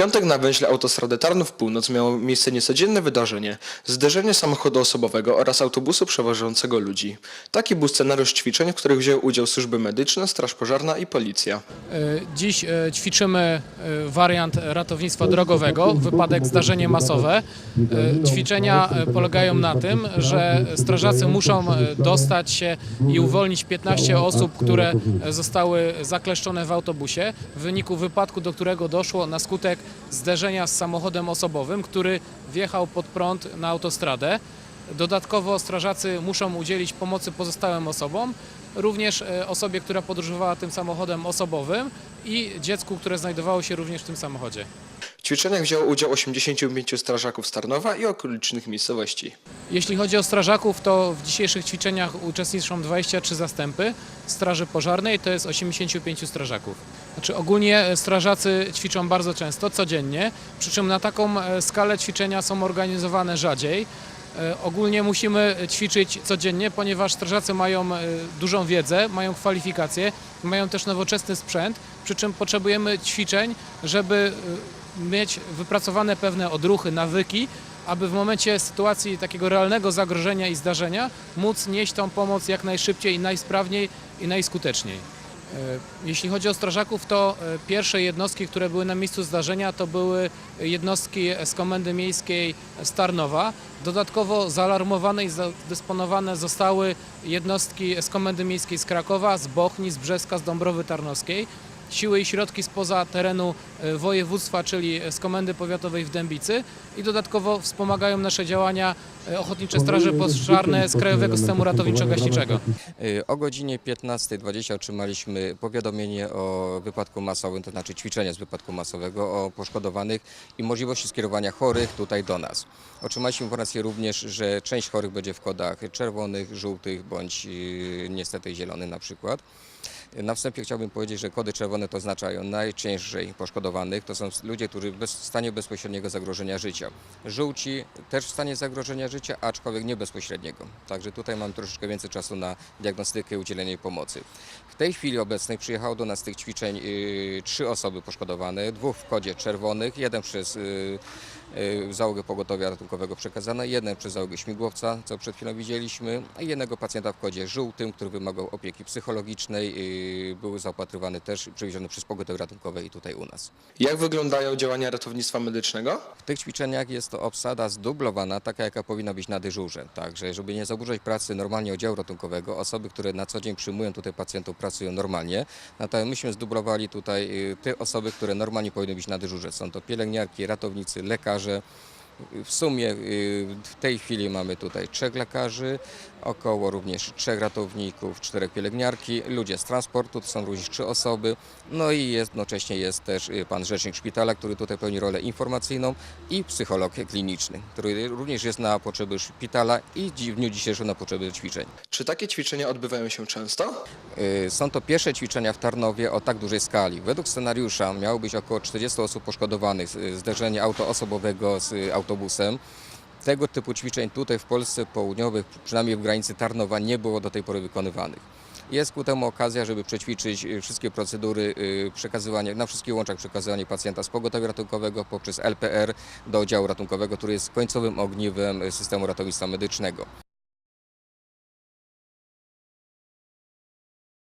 piątek na węźle autostrady Tarnów Północ miało miejsce niecodzienne wydarzenie. Zderzenie samochodu osobowego oraz autobusu przewożącego ludzi. Taki był scenariusz ćwiczeń, w których wzięły udział służby medyczne, straż pożarna i policja. E, Dziś e, ćwiczymy e, wariant ratownictwa drogowego, wypadek zdarzenie masowe. Ćwiczenia polegają na tym, że strażacy muszą dostać się i uwolnić 15 osób, które zostały zakleszczone w autobusie w wyniku wypadku, do którego doszło na skutek zderzenia z samochodem osobowym, który wjechał pod prąd na autostradę. Dodatkowo strażacy muszą udzielić pomocy pozostałym osobom, również e, osobie, która podróżowała tym samochodem osobowym i dziecku, które znajdowało się również w tym samochodzie. W ćwiczeniach wzięło udział 85 strażaków z Tarnowa i okolicznych miejscowości. Jeśli chodzi o strażaków, to w dzisiejszych ćwiczeniach uczestniczą 23 zastępy Straży Pożarnej, to jest 85 strażaków. Znaczy ogólnie e, strażacy ćwiczą bardzo często, codziennie, przy czym na taką e, skalę ćwiczenia są organizowane rzadziej. E, Ogólnie musimy ćwiczyć codziennie, ponieważ strażacy mają e, dużą wiedzę, mają kwalifikacje, mają też nowoczesny sprzęt, przy czym potrzebujemy ćwiczeń, żeby e, mieć wypracowane pewne odruchy, nawyki, aby w momencie sytuacji takiego realnego zagrożenia i zdarzenia móc nieść tą pomoc jak najszybciej, najsprawniej i najskuteczniej. E, Jeśli chodzi o strażaków, to e, pierwsze jednostki, które były na miejscu zdarzenia, to były jednostki z Komendy Miejskiej z Tarnowa. Dodatkowo zaalarmowane i zadysponowane zostały jednostki z Komendy Miejskiej z Krakowa, z Bochni, z Brzeska, z Dąbrowy Tarnowskiej. Siły i środki spoza terenu e, województwa, czyli z Komendy Powiatowej w Dębicy i dodatkowo wspomagają nasze działania e, Ochotnicze Straże Pożarne z Krajowego Systemu Ratowniczo-Gaśniczego. Y, O godzinie 15.20 otrzymaliśmy powiadomienie o wypadku masowym, to znaczy ćwiczenie z wypadku masowego, o poszkodowanych i możliwości skierowania chorych tutaj do nas. Otrzymaliśmy informację również, że część chorych będzie w kodach czerwonych, żółtych bądź y, niestety zielonych na przykład. Na wstępie chciałbym powiedzieć, że kody czerwone to oznaczają najciężej poszkodowanych. To są ludzie, którzy w stanie bezpośredniego zagrożenia życia. Żółci też w stanie zagrożenia życia, aczkolwiek nie bezpośredniego. Także tutaj mam troszeczkę więcej czasu na diagnostykę i udzielenie pomocy. W tej chwili obecnej przyjechało do nas z tych ćwiczeń y, trzy osoby poszkodowane, dwóch w kodzie czerwonych, jeden przez y, y, załogę pogotowia ratunkowego przekazane, jeden przez załogę śmigłowca, co przed chwilą widzieliśmy, a jednego pacjenta w kodzie żółtym, który wymagał opieki psychologicznej, y, był zaopatrywany też, przewieziony przez pogotowie ratunkowe i tutaj u nas. Jak wyglądają działania ratownictwa medycznego? Tych ćwiczeniach jest to obsada zdublowana, taka jaka powinna być na dyżurze. Także, żeby nie zaburzać pracy normalnie oddziału ratunkowego, osoby, które na co dzień przyjmują tutaj pacjentów, pracują normalnie. Natomiast myśmy zdublowali tutaj y, te osoby, które normalnie powinny być na dyżurze. Są to pielęgniarki, ratownicy, lekarze. W sumie y, w tej chwili mamy tutaj trzech lekarzy, około również trzech ratowników, czterech pielęgniarki, ludzie z transportu, to są również trzy osoby, no i jednocześnie jest też y, pan rzecznik szpitala, który tutaj pełni rolę informacyjną i psycholog kliniczny, który również jest na potrzeby szpitala i w dniu dzisiejszym na potrzeby ćwiczeń. Czy takie ćwiczenia odbywają się często? Y, Są to pierwsze ćwiczenia w Tarnowie o tak dużej skali. Według scenariusza miało być około 40 osób poszkodowanych z zderzenia auto osobowego z y, autobusem. Tego typu ćwiczeń tutaj w Polsce Południowej, przynajmniej w granicy Tarnowa, nie było do tej pory wykonywanych. Jest ku temu okazja, żeby przećwiczyć y, wszystkie procedury y, przekazywania, na wszystkich łączach przekazywania pacjenta z pogotowia ratunkowego poprzez LPR do oddziału ratunkowego, który jest końcowym ogniwem y, systemu ratownictwa medycznego.